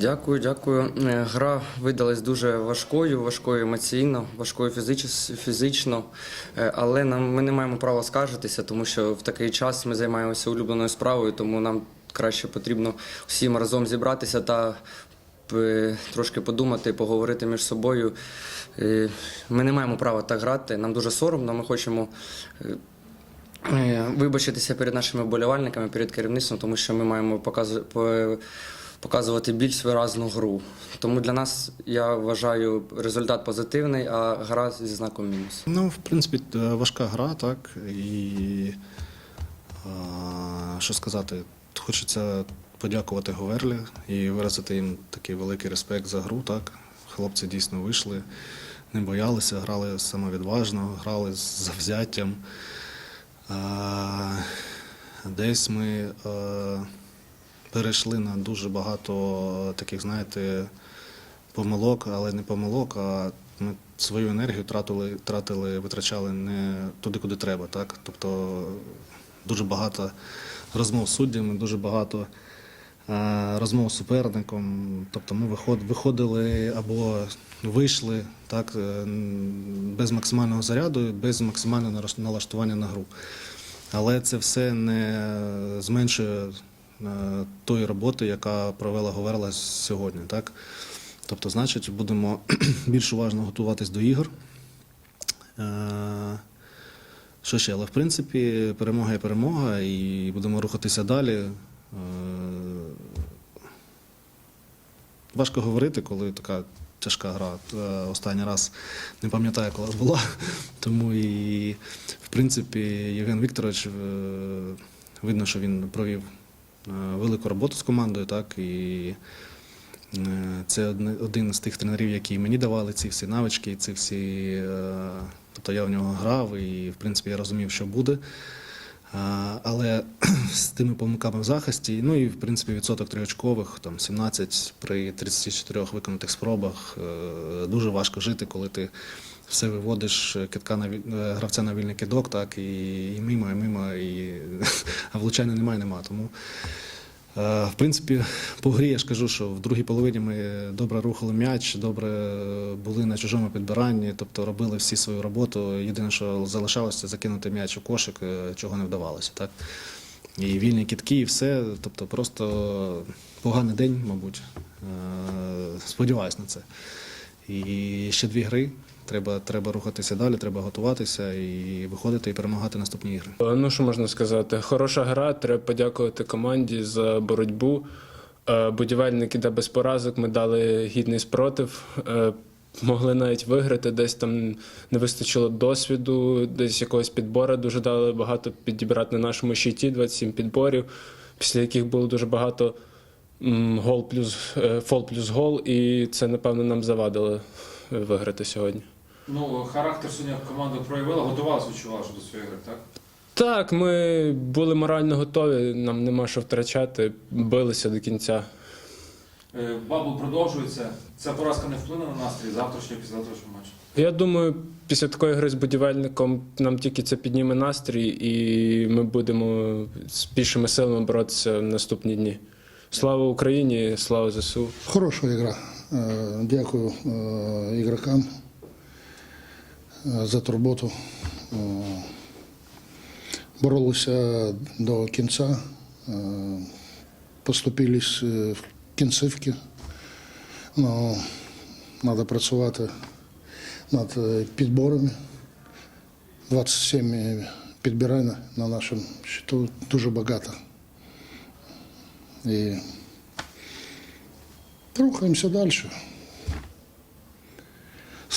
Дякую, дякую. Е, Гра видалась дуже важкою, важкою емоційно, важкою фізично, Е, але нам ми не маємо права скаржитися, тому що в такий час ми займаємося улюбленою справою, тому нам краще потрібно всім разом зібратися та е, трошки подумати, поговорити між собою. Ми не маємо права так грати. Нам дуже соромно. Ми хочемо. вибачитися перед нашими вболівальниками, перед керівництвом, тому що ми маємо показу- по- показувати більш виразну гру. Тому для нас я вважаю результат позитивний, а гра зі знаком мінус. Ну, в принципі, е, важка гра, так. І а, що сказати, хочеться подякувати Говерлі і виразити їм такий великий респект за гру. Так. Хлопці дійсно вийшли, не боялися, грали самовідважно, грали з завзяттям. Десь ми а, перейшли на дуже багато таких, знаєте, помилок, але не помилок, а ми свою енергію тратили, тратили, витрачали не туди, куди треба. Так? Тобто дуже багато розмов з суддями, дуже багато е, розмов з суперником. Тобто ми виход- виходили або вийшли так, е, без максимального заряду, без максимального налаштування на гру. Але це все не зменшує е, тої роботи, яка провела Говерла сьогодні. Так? Тобто, значить, будемо більш уважно готуватись до ігор. Е, Що ще? Але в принципі, перемога є перемога, і будемо рухатися далі. Е, Важко говорити, коли така тяжка гра. Е, Останній раз не пам'ятаю, коли була. Тому і, в принципі, Євген Вікторович е, видно, що він провів е, велику роботу з командою, так, і е, це один з тих тренерів, які мені давали ці всі навички, ці всі. е, Тобто я в нього грав і, в принципі, я розумів, що буде. Але з тими помилками в захисті, ну і в принципі відсоток триочкових, там 17 при 34 виконаних спробах. е, Дуже важко жити, коли ти все виводиш китка на е, гравця на вільний кидок, так і, і мимо, і мимо, і а влучання немає, нема. Тому Е, В принципі, по грі я ж кажу, що в другій половині ми добре рухали м'яч, добре е, були на чужому підбиранні, тобто робили всі свою роботу. Єдине, що залишалося, це закинути м'яч у кошик, е, чого не вдавалося. Так? І вільні кітки, і все. Тобто просто поганий день, мабуть. Сподіваюсь на це. І ще дві гри. Треба, треба рухатися далі, треба готуватися і виходити і перемагати наступні ігри. Е, Ну, що можна сказати? Хороша гра. Треба подякувати команді за боротьбу. Е, Будівельники де без поразок. Ми дали гідний спротив. Е, Могли навіть виграти, десь там не вистачило досвіду, десь якогось підбору дуже дали багато підібрати на нашому щиті, 27 підборів, після яких було дуже багато гол плюс фол плюс гол, і це, напевно, нам завадило виграти сьогодні. Ну, характер сьогодні команда проявила, готувалася, відчувала, що до своєї гри, так? Так, ми були морально готові, нам нема що втрачати, билися до кінця. Е, Бабл продовжується. Ця поразка не вплине на настрій завтрашнього післязавтрашнього матчу. Я думаю, після такої гри з будівельником нам тільки це підніме настрій, і ми будемо з більшими силами боротися в наступні дні. Слава Україні, слава ЗСУ. Хороша игра. Е, Дякую ігрокам е, за турботу. Е, Боролися до кінця, е, поступились е, в кінцівки. Ну, треба працювати над е, підборами. 27 підбирань на нашому счету дуже багато. І Рухаємося далі.